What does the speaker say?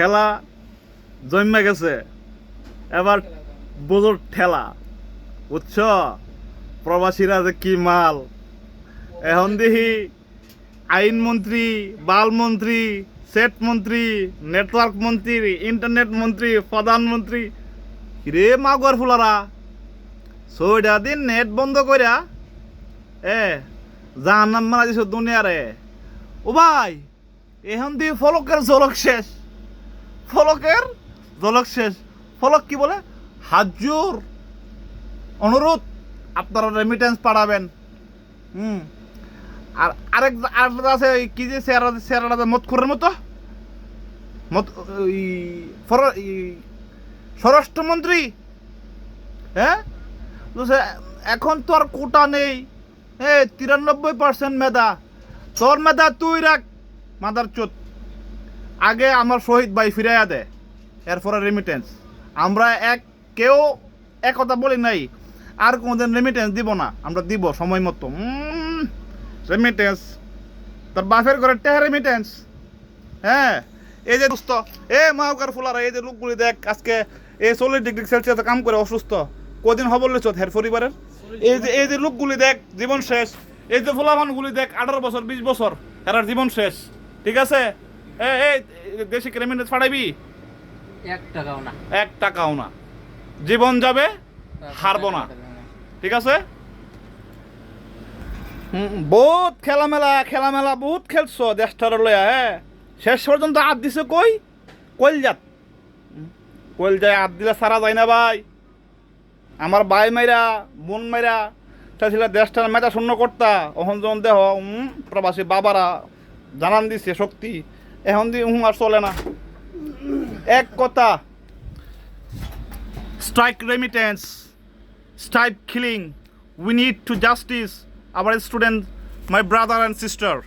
খেলা জন্মে গেছে। এবার বোঝোর ঠেলা। বুঝছ? প্রবাসীরা যে কি মাল। এখন দেখি আইনমন্ত্রী, বালমন্ত্রী, সেট মন্ত্রী, নেটওয়ার্ক মন্ত্রী, ইন্টারনেট মন্ত্রী, প্রধানমন্ত্রী। রে মাগুয়ার ফুলারা? ছয়টা দিন নেট বন্ধ কইরা? এ জাহান নাম মারা দিছ দুনিয়ারে। ও ভাই, এখন দিয়ে ফলকের জলক শেষ। ফলকের জলক শেষ। ফলক কি বলে? হাজুর অনুরোধ, আপনারা রেমিটেন্স পাঠাবেন। হুম। আর আরেক আছে, ওই কি যে চেহারা চেহারাটা মত খুরের মতো? মত ওই স্বরাষ্ট্রমন্ত্রী। হ্যাঁ? এখন তো আর কোটা নেই। হ্যাঁ তিরানব্বই পার্সেন্ট মেধা। তোর মেধা তুই রাখ মাদার চোত আগে আমার শহীদ ভাই ফিরাইয়া দে এরপরে রেমিটেন্স আমরা এক কেউ এক কথা বলি নাই, আর কোনোদিন রেমিটেন্স দিব না। আমরা দিব সময় মতো। রেমিটেন্স তোর বাপের ঘরে টেহা রেমিটেন্স হ্যাঁ এই যে সুস্থ এ মাহকার ফুলারা, এই যে লোকগুলি দেখ, আজকে এই চল্লিশ ডিগ্রি সেলসিয়াসে কাম করে অসুস্থ। কদিন হবল লেছ হের পরিবারের? এই যে এই যে লোকগুলি দেখ, জীবন শেষ। এই যে ফুলামানগুলি দেখ, আঠারো বছর, বিশ বছর, এরার জীবন শেষ। ঠিক আছে? এই দেশি রেমিটেন্স ফাটাইবি এক টাকাও না। এক টাকাও না। জীবন যাবে হারবো না। ঠিক আছে? হুম, বহুত খেলামেলা খেলামেলা বহুত খেলছো দেশটার লয়া হ্যাঁ শেষ পর্যন্ত আদ দিছে কই? কইল যাত কইল যায় আদ দিলে সারা যায় না ভাই। আমার বাই মাইরা বোন মাইরা চাইছিল দেশটার মেটা শূন্য কর্তা। অহন যখন দেহ উম, প্রবাসী বাবারা জানান দিছে শক্তি। এখন দি হুম আর চলে না এক কথা strike remittance, strike killing. We need to justice our students, my brother and sister.